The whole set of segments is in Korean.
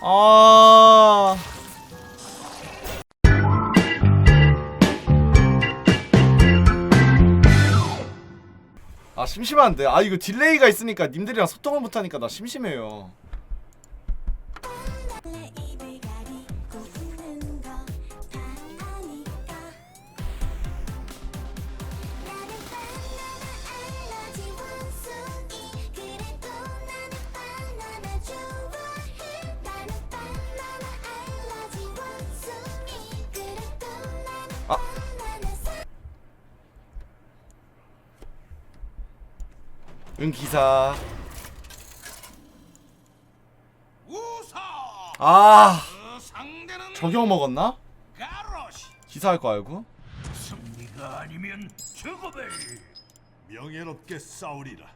아. 아 심심한데 아 이거 딜레이가 있으니까 님들이랑 소통을 못하니까 나 심심해요 아. 응 기사 아 저격 먹었나? 가로시 기사 할 거 알고? 승리가 아니면 죽음을 명예롭게 싸우리라.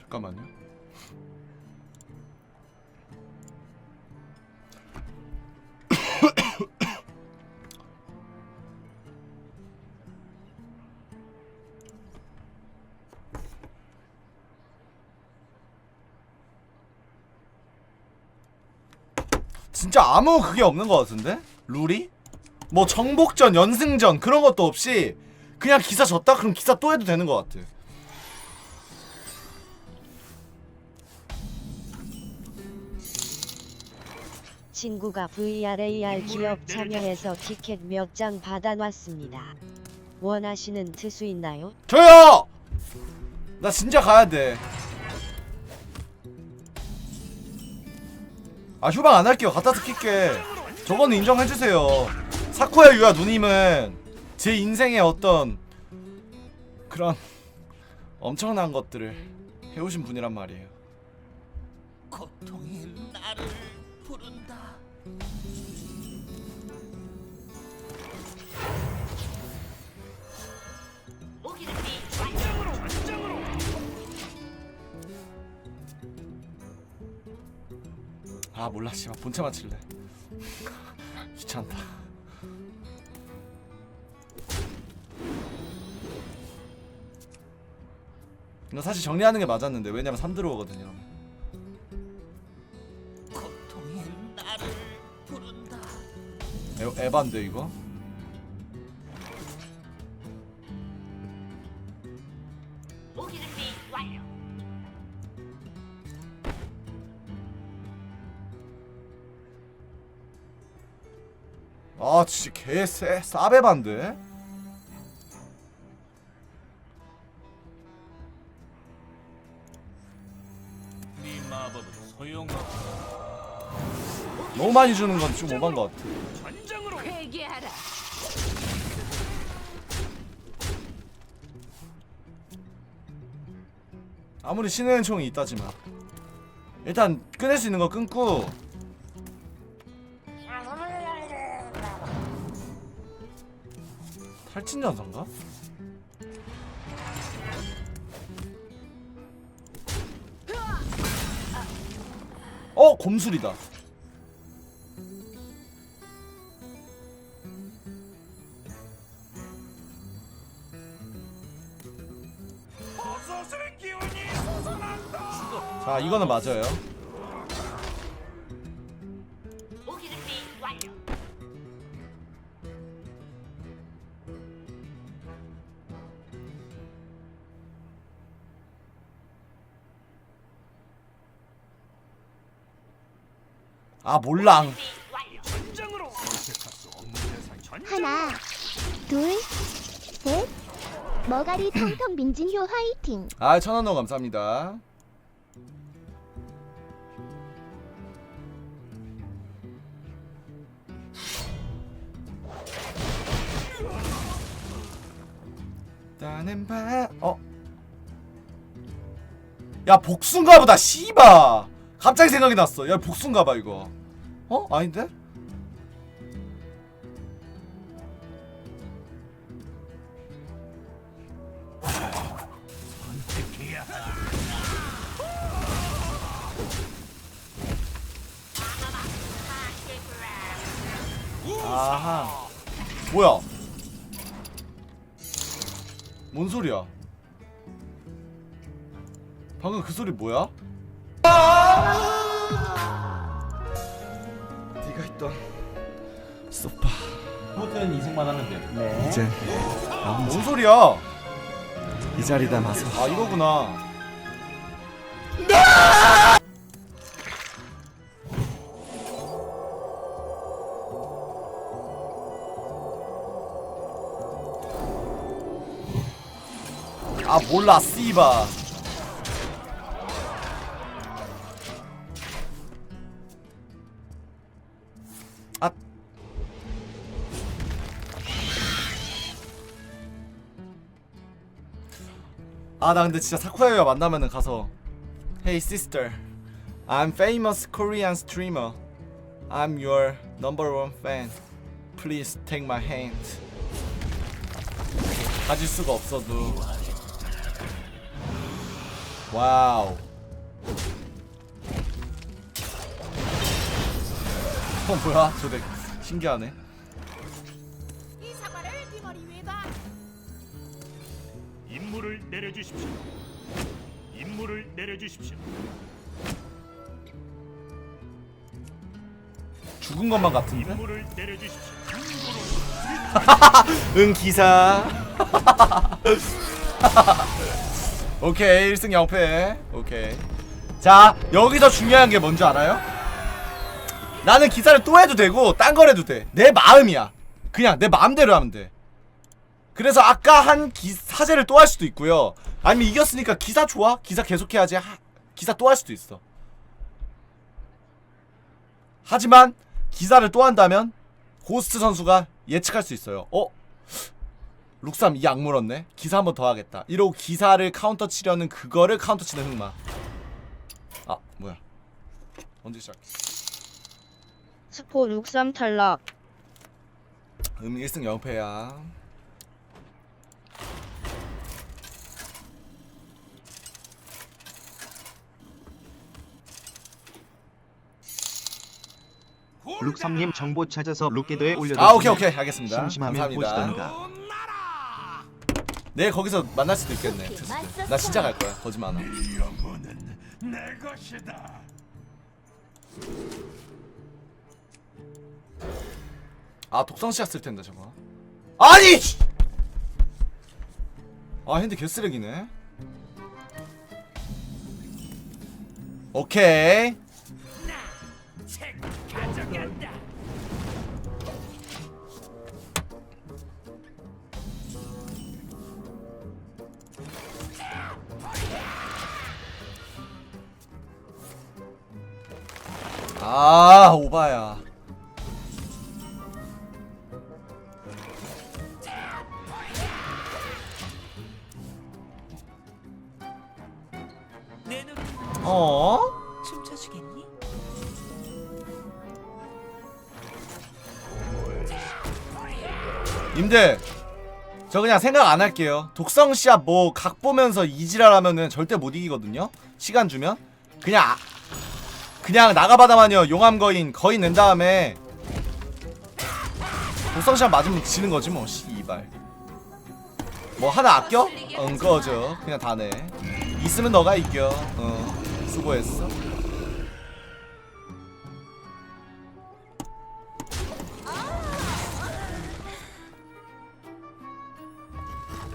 잠깐만요 아무 그게 없는 것 같은데? 룰이? 뭐 정복전, 연승전 그런 것도 없이 그냥 기사 졌다? 그럼 기사 또 해도 되는 것 같아 친구가 VRAR 기업 참여해서 티켓 몇 장 받아놨습니다. 원하시는 투수 있나요? 저요! 나 진짜 가야 돼. 아 휴방 안 할게요. 갖다 스킬게. 저거는 인정해 주세요. 사쿠야 유야 누님은 제 인생의 어떤 그런 엄청난 것들을 해오신 분이란 말이에요. 고통이 나를 부른다 아 몰라 씨발 본체 맞힐래. 귀찮다. 이거 사실 정리하는 게 맞았는데 왜냐면 3 들어오거든요. 고통이 나를 부른다 에, 에반데 이거? 아 진짜 개쎄? 네 마법은 소용없다 너무 많이 주는 건 좀 오반 것 같아 전장으로 회개하라. 아무리 신의 총이 있다지만 일단 끊을 수 있는 거 끊고 탈진전선가? 어 곰술이다. 자 이거는 맞아요 아 몰랑 하나, 둘, 셋. 머가리 텅텅 민진효 화이팅. 아 천원 더 감사합니다 나는 봐 어? 야 복순가 보다 씨바 갑자기 생각이 났어 야 복순가 봐 이거 어? 아닌데? 아하 뭐야 뭔 소리야 방금 그 소리 뭐야? 네가 있던 소파. 아무튼 인생만 하면 돼. 이제 뭔 소리야? 이 자리다 마서 아 이거구나. 아 몰라 씨바 아 나 근데 진짜 사쿠야유야 만나면은 가서 Hey sister I'm famous Korean streamer I'm your number one fan Please take my hand 가질 수가 없어도 와우 어 뭐야 저덱 신기하네 임무를 내려주십시오. 임무를 내려주십시오. 죽은 것만 같은데? 임무를 내려주십시오. 응 기사 오케이 1승 0패 오케이 자 여기서 중요한 게 뭔지 알아요? 나는 기사를 또 해도 되고 딴 걸 해도 돼 내 마음이야 그냥 내 마음대로 하면 돼 그래서 아까 한 기, 사제를 또 할 수도 있고요 아니면 이겼으니까 기사 좋아? 기사 계속해야지 하, 기사 또 할 수도 있어 하지만 기사를 또 한다면 고스트 선수가 예측할 수 있어요. 어? 룩삼 이 악 물었네. 기사 한 번 더 하겠다. 이러고 기사를 카운터 치려는 그거를 카운터 치는 흑마. 아 뭐야? 언제 시작? 스포 63 탈락. 음 1승 0패야. 룩삼님 정보 찾아서 룩게더에 올려뒀습니다. 아 오케이 오케이 알겠습니다. 심심하면 감사합니다. 보시던가. 내일 거기서 만날 수도 있겠네. 나 진짜 갈 거야. 거짓말 안 하고. 이 영혼은 내 것이다. 아 독성 씨앗 쓸 텐데 저거. 아니! 씨! 아 핸드 개 쓰레기네. 오케이. 책 가져간다. 아 오바야. 님들 저 그냥 생각 안 할게요. 독성 씨앗 뭐 각 보면서 이지랄 하면은 절대 못 이기거든요. 시간 주면. 그냥 아- 그냥 나가바다마녀 용암 거인 거인 낸 다음에 독성 씨앗 맞으면 지는 거지 뭐 씨발. 뭐 하나 아껴? 응 꺼져 그냥 다내. 있으면 너가 이겨. 어 수고했어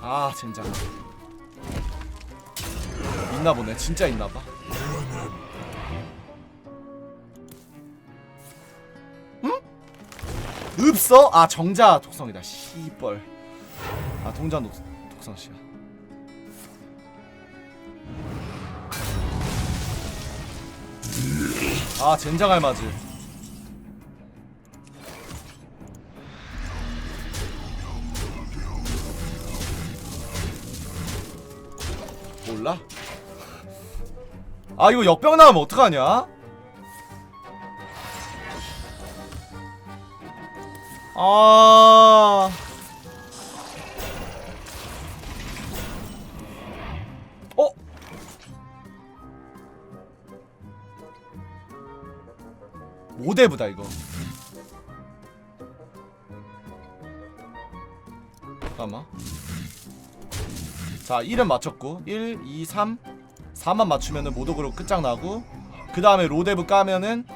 아 젠장 있나 보네. 진짜 있나 봐. 응? 없어? 아 정자 독성이다. 씨벌 아 동자 독, 독성 씨야. 아 젠장 알맞이 몰라? 아 이거 역병 나오면 어떡하냐? 아... 어? 모대부다 이거 잠깐만 자 1은 맞췄고 1, 2, 3, 4만 맞추면은 모독으로 끝장나고 그 다음에 로데브 까면은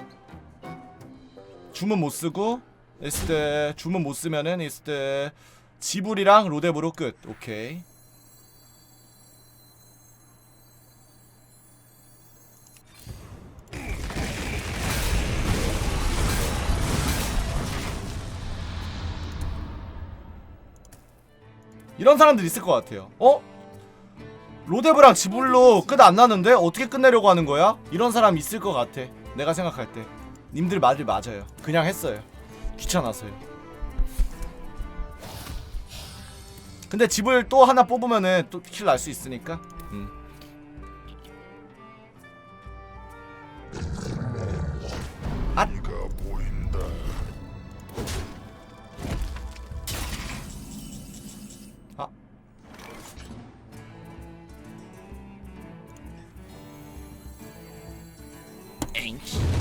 주문 못 쓰고 있을 때 주문 못 쓰면은 있을 때 지불이랑 로데브로 끝. 오케이. 이런 사람들 있을 것 같아요. 어? 로데브랑 지불로 끝 안 나는데 어떻게 끝내려고 하는 거야? 이런 사람 있을 것 같아. 내가 생각할 때. 님들 말이 맞아요. 그냥 했어요. 귀찮아서요. 근데 집을 또 하나 뽑으면은 또 킬 날 수 있으니까. 음. 몰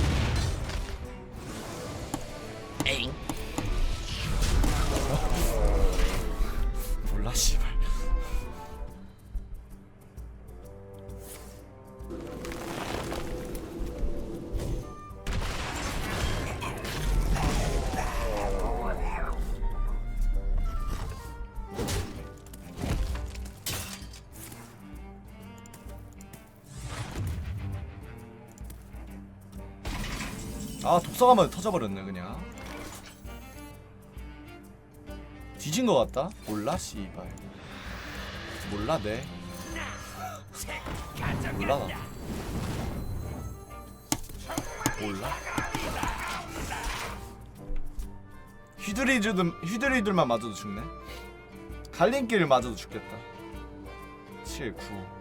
아 독서가면 터져버렸네 그냥. 뒤진 것 같다? 몰라 씨발. 몰라 네. 몰라 나. 몰라. 휘두리들 휘두리들만 맞아도 죽네? 갈림길 맞아도 죽겠다. 7 9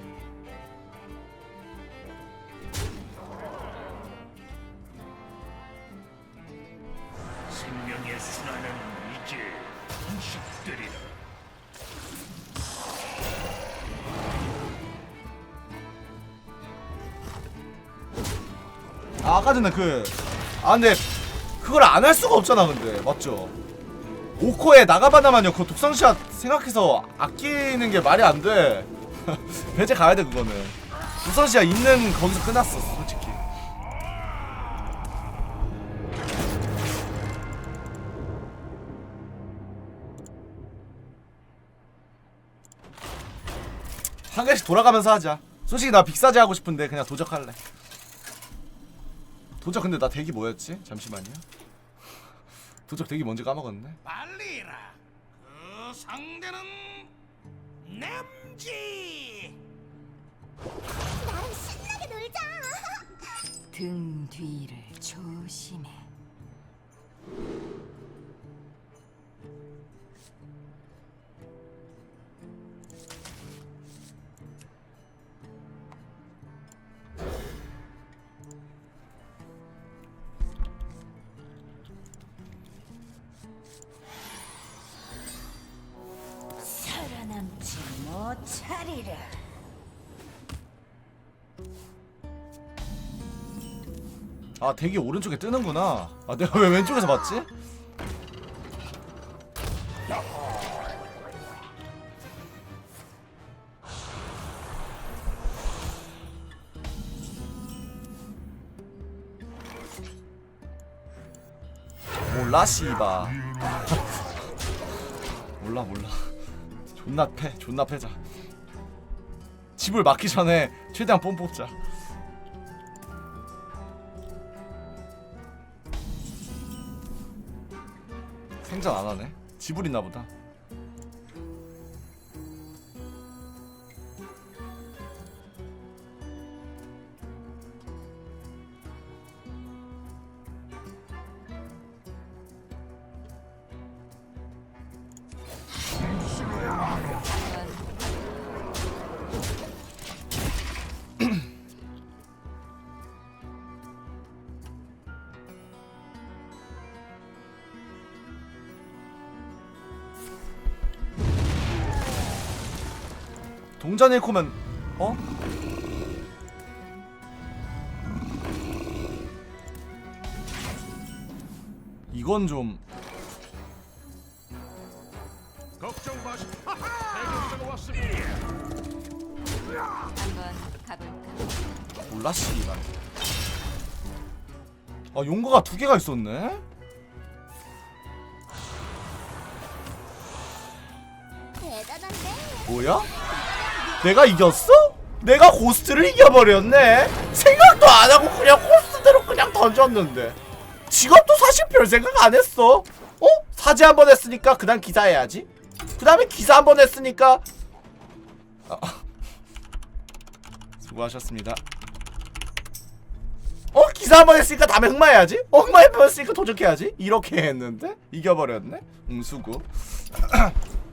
생명의 순환은 이제 공식들이다. 아, 아까 전에 그, 아, 근데, 그걸 안 할 수가 없잖아, 근데. 맞죠? 오코에 나가바나만요, 그 독상샷 생각해서 아끼는 게 말이 안 돼. 배제 가야 돼, 그거는. 독상샷 있는 거기서 끝났어, 솔직히. 개씩 돌아가면서 하자. 솔직히 나 빅사지 하고 싶은데 그냥 도적할래. 도적 근데 나 대기 뭐였지? 잠시만요. 도적 대기 뭔지 까먹었네. 빨리라. 그 상대는 남지. 나랑 신나게 놀자. 등 뒤를 조심해. 아 대기 오른쪽에 뜨는구나. 아 내가 왜 왼쪽에서 봤지? 몰라 씨바. 몰라 몰라. 존나 패 존나 패자. 집을 막기 전에 최대한 뽐 뽑자. 생전 안 하네. 지불 있나 보다. 동전 1코면 어? 이건 좀 걱정 마시. 대격자가 왔습니다. 한번 가볼까? 몰라 씨발 아 용거가 두 개가 있었네 대단한데. 뭐야? 내가 이겼어? 내가 고스트를 이겨버렸네 생각도 안 하고 그냥 고스트대로 그냥 던졌는데 직업도 사실 별 생각 안 했어 어? 사제 한 번 했으니까 그 다음 기사 해야지 그 다음에 기사 한 번 했으니까 아. 수고하셨습니다 어? 기사 한 번 했으니까 다음에 흑마 해야지 어? 흑마 한번 했으니까 도적해야지 이렇게 했는데 이겨버렸네 응 수고